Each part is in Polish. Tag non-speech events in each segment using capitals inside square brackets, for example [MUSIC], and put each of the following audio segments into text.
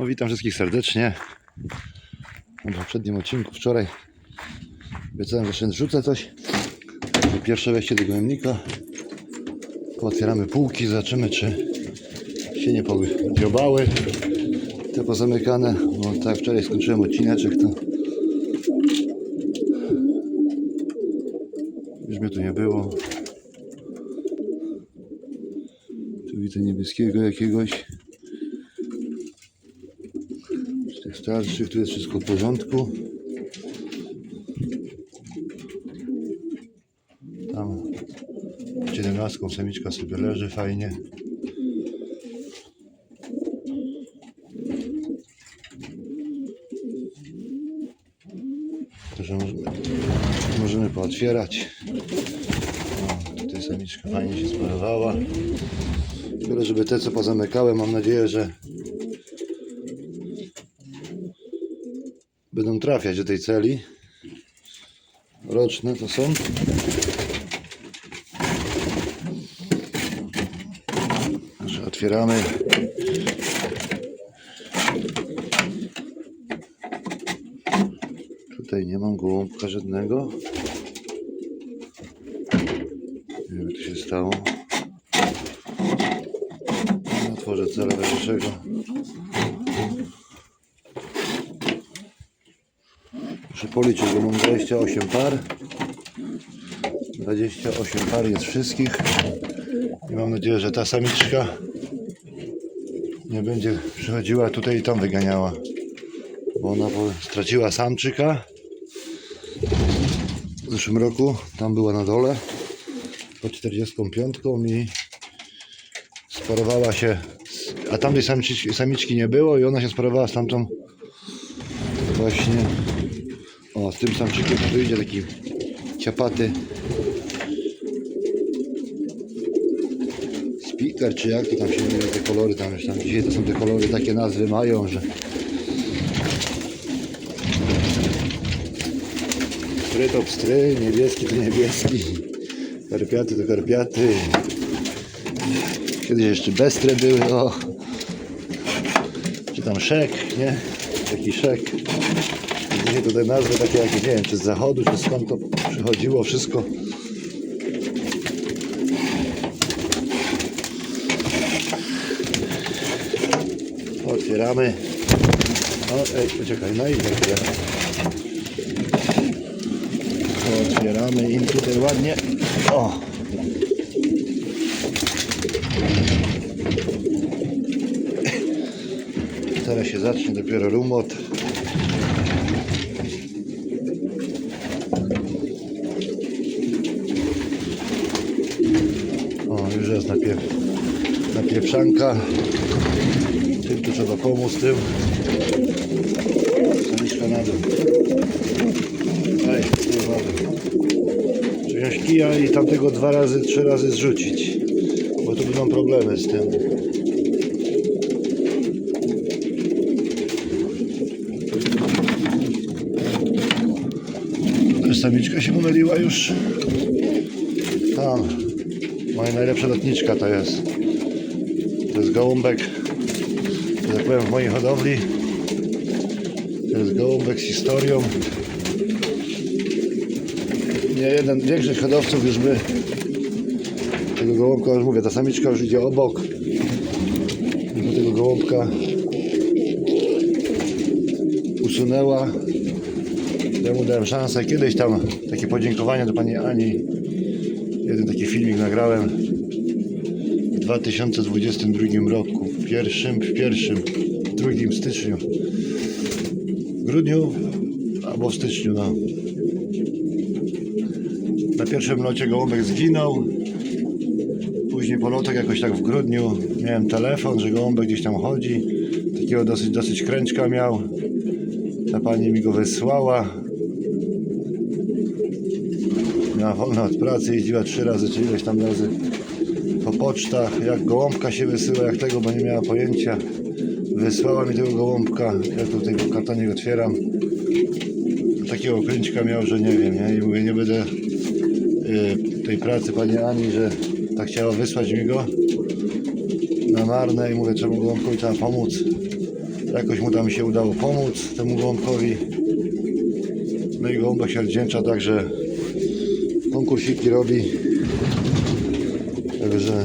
No, witam wszystkich serdecznie. W poprzednim odcinku wczoraj obiecałem, że rzucę coś. Pierwsze wejście do gojemnika. Otwieramy półki, zobaczymy czy się nie pogdziobały. Te pozamykane. No, tak wczoraj skończyłem odcineczek, to już mnie tu nie było. Tu widzę niebieskiego jakiegoś. Z tych starszych tu jest wszystko w porządku. Tam z 17 samiczka sobie leży fajnie. Także możemy, możemy pootwierać. O, tutaj samiczka fajnie się sparowała. Tyle, żeby te co pozamykałem, mam nadzieję, że będą trafiać do tej celi. Roczne to są. Także otwieramy. Tutaj nie mam gołąbka żadnego. Nie wiem, co się stało. Otworzę celę najwyższego. Policzyć, bo mam 28 par. 28 par jest wszystkich. I mam nadzieję, że ta samiczka nie będzie przychodziła tutaj i tam wyganiała. Bo ona straciła samczyka w zeszłym roku. Tam była na dole po 45 i sparowała się, a tamtej samiczki, samiczki nie było i ona się sparowała z tamtą właśnie o, z tym samczykiem tu idzie taki ciapaty. Speaker, czy jak to tam się mówi, te kolory tam już tam dzisiaj to są te kolory, takie nazwy mają, że stry to pstry, niebieski to niebieski, karpiaty to karpiaty, kiedyś jeszcze bestre były, o, czy tam szek, nie, taki szek. Dzisiaj tutaj nazwy takie jak nie wiem, czy z zachodu, czy skąd to przychodziło wszystko. Otwieramy. O, ej, poczekaj, no i otwieramy. Otwieramy im tutaj ładnie. O! Teraz się zacznie dopiero rumot. O, już jest napiew, napiewszanka. Tym tu trzeba pomóc, tym. Samiczka na dół. Ej. Wziąć kija i tamtego dwa razy, trzy razy zrzucić. Bo tu będą problemy z tym. Samiczka się pomyliła już. Tam. Moja najlepsza lotniczka to jest. To jest gołąbek, tak powiem, w mojej hodowli. To jest gołąbek z historią. Nie jeden, większość hodowców już by tego gołąbka, już mówię, ta samiczka już idzie obok. Do tego gołąbka usunęła. Ja mu dałem szansę. Kiedyś tam takie podziękowania do pani Ani. Jeden taki filmik nagrałem w 2022 roku. W pierwszym, w pierwszym, w drugim styczniu. W grudniu albo w styczniu, no. Na pierwszym locie gołąbek zginął. Później po lotach jakoś tak w grudniu miałem telefon, że gołąbek gdzieś tam chodzi. Takiego dosyć, dosyć kręczka miał. Ta pani mi go wysłała. Miała wolno od pracy, jeździła trzy razy czy ileś tam razy po pocztach. Jak gołąbka się wysyła, jak tego, bo nie miała pojęcia. Wysłała mi tego gołąbka. Ja tutaj w kartonie go otwieram. Takiego kręczka miał, że nie wiem, nie? I mówię, nie będę y, tej pracy pani Ani, że tak chciała wysłać mi go na marne i mówię, czemu gołąbkowi trzeba pomóc. Jakoś mu tam się udało pomóc temu gołąbkowi. No i gołąbek się odwdzięcza także konkursiki robi. Także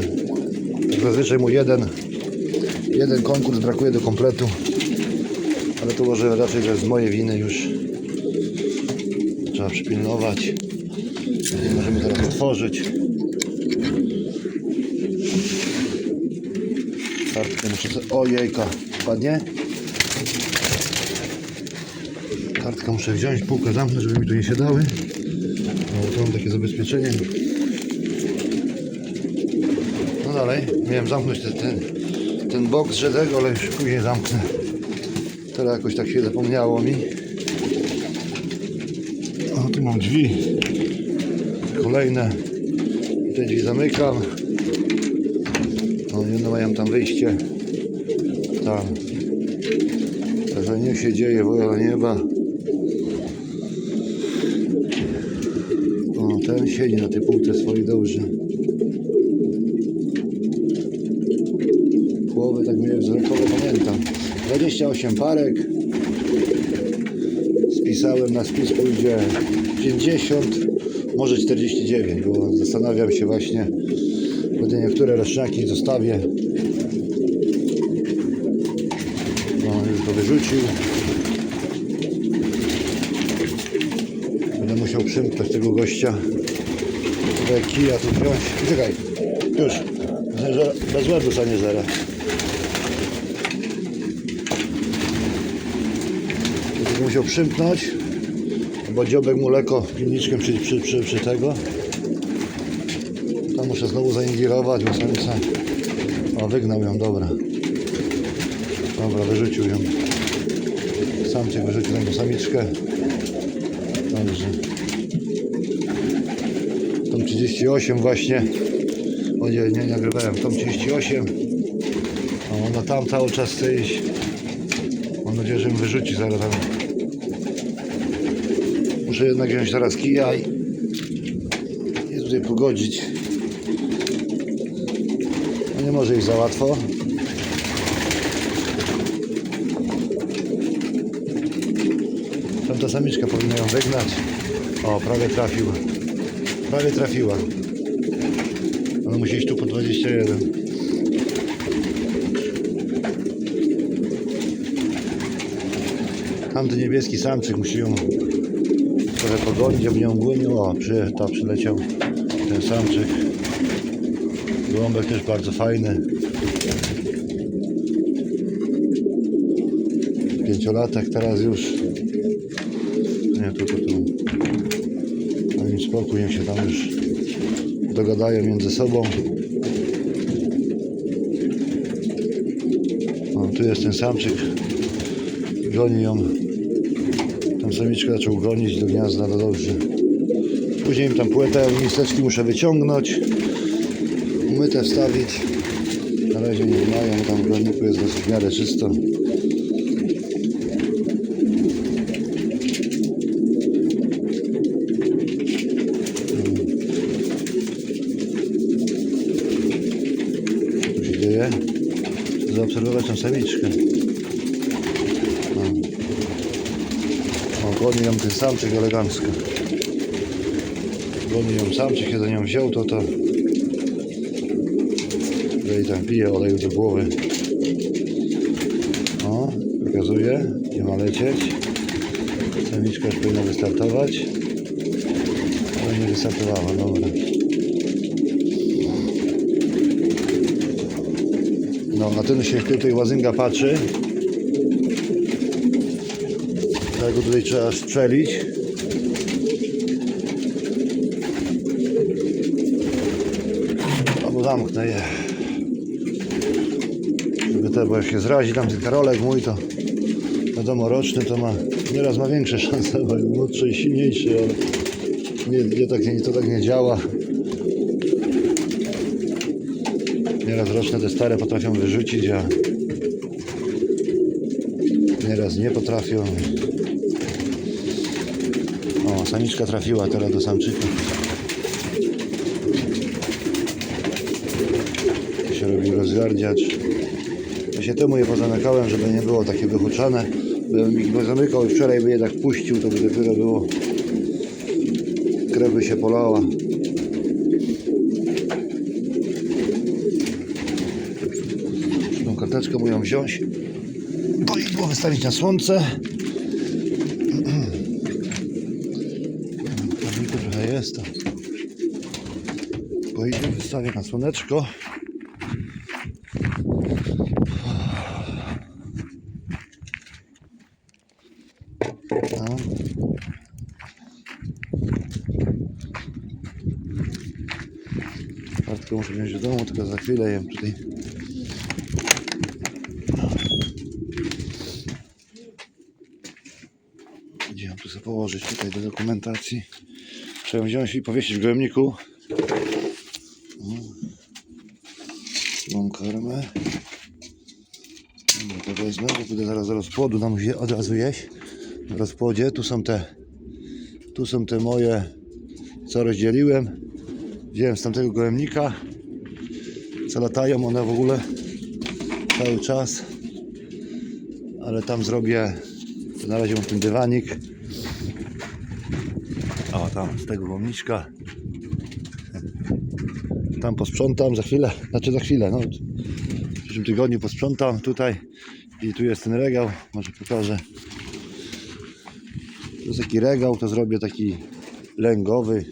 zazwyczaj mu jeden, jeden konkurs brakuje do kompletu. Ale to może raczej że z mojej winy już. Trzeba przypilnować. Możemy teraz otworzyć. Kartkę muszę sobie... Ojejka, padnie? Kartkę muszę wziąć, półkę zamknąć, żeby mi tu nie siadały. No, to mam takie zabezpieczenie. No dalej, miałem zamknąć ten, ten, ten bok z tego, ale już później zamknę. Teraz jakoś tak się zapomniało mi. O, tu mam drzwi. Kolejne. Te drzwi zamykam. No, jedno mają tam wyjście. Tam. Także niech się dzieje wola nieba. O, ten siedzi na tej półce swojej dobrze. Połowy tak mnie wzrokowo pamiętam. 28 parek. Spisałem na spis pójdzie 50, może 49, bo zastanawiam się właśnie, będzie niektóre roczniaki zostawię. No, już to wyrzucił. Musiał przymknąć tego gościa. Tutaj kija tu wziąć. Czekaj, już. Bez ładu stanie zaraz. Będę musiał przymknąć, bo dziobek mu lekko pilniczkiem przy, przy, przy, przy tego. Tam muszę znowu zaingirować, bo samica... O, wygnał ją, dobra. Dobra, wyrzucił ją. Samczyk wyrzucił tą samiczkę. Dobrze. Tą 38 właśnie. O nie, nie nagrywałem. Tą 38. A ona tam cały czas chce iść. Mam nadzieję, że ją wyrzuci zaraz. Muszę jednak wziąć teraz kija i, i tutaj pogodzić. No nie może iść za łatwo. Tamta samiczka powinna ją wygnać. O, prawie trafiła. Prawie trafiła. Ona musi iść tu po 21. Tamten niebieski samczyk musi ją trochę pogonić, aby ją gonił. O, przy, ta przyleciał ten samczyk. Gołąbek też bardzo fajny. Pięciolatek teraz już. Nie, tu, tu, tu. Spokój, niech się tam już dogadają między sobą. O, tu jest ten samczyk. Goni ją. Tam samiczkę zaczął gonić do gniazda, no dobrze. Później im tam płytę, listeczki muszę wyciągnąć. Umyte wstawić. Na razie nie mają, tam w jest dosyć w miarę czysto. Co się dzieje? Zaobserwować tą samiczkę. O, samczyk elegancko. Goni ją samczyk, jak za nią wziął, to to i tam pije oleju do głowy. O, pokazuje, nie ma lecieć. Samiczka już powinna wystartować. Ale nie wystartowała, dobra. No, na ten się tutaj łazynga patrzy. Tak go tutaj trzeba strzelić. Albo zamknę je. Żeby te, bo jak się zrazi tam ten karolek mój, to wiadomo roczny to ma, nieraz ma większe [LAUGHS] szanse, bo jest młodszy i silniejszy, ale nie, nie, tak, nie, to tak nie działa. Nieraz roczne te stare potrafią wyrzucić, a nieraz nie potrafią. O, samiczka trafiła teraz do samczyka. Tu się robi rozgardziacz. Tu Właśnie temu je pozamykałem, żeby nie było takie wychuczane. Bym ich zamykał i wczoraj by je tak puścił, to by dopiero było. Krew by się polała. Tą karteczkę moją wziąć. To i było wystawić na słońce. Pewniku trochę jest. to Wystawię na słoneczko. No. Kartkę muszę wziąć do domu, tylko za chwilę jem tutaj. Gdzie ją tu położyć tutaj do dokumentacji? Trzeba wziąć i powiesić w gojemniku. No. Mam karmę. Dobra, to wezmę, bo będę zaraz do rozpłodu nam je od razu jeść. W rozpłodzie tu są te tu są te moje co rozdzieliłem. Wziąłem z tamtego gołębnika. Co latają one w ogóle cały czas. Ale tam zrobię na razie mam ten dywanik. O tam z tego gołębniczka. Tam posprzątam za chwilę, znaczy za chwilę, no w przyszłym tygodniu posprzątam tutaj i tu jest ten regał, może pokażę. To jest taki regał, to zrobię taki lęgowy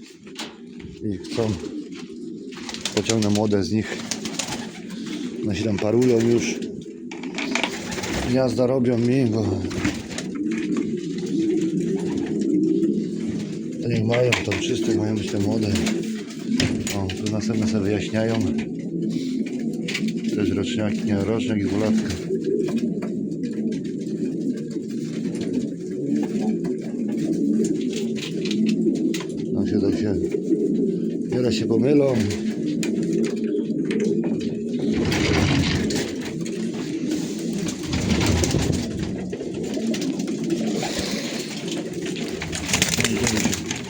i chcą pociągnę młode z nich. One się tam parują już. Gniazda robią mi, bo to niech mają, tam czyste mają być te młode. O, tu następne sobie wyjaśniają. Też roczniaki, nie roczniak i dwulatka. No się tak się, wiele się pomylą.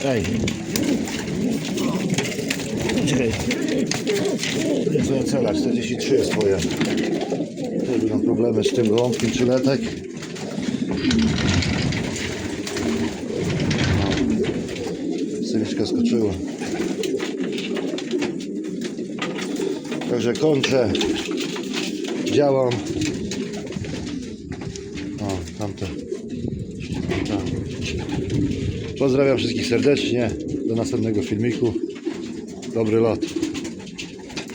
Ej. Czekaj. Moja cela, 43 jest twoja. Też mam problemy z tym gołąbkiem trzyletek. No. Syliczka skoczyła. Także kończę. Działam. O, tamte. Tam. Pozdrawiam wszystkich serdecznie. Do następnego filmiku. Dobry lot.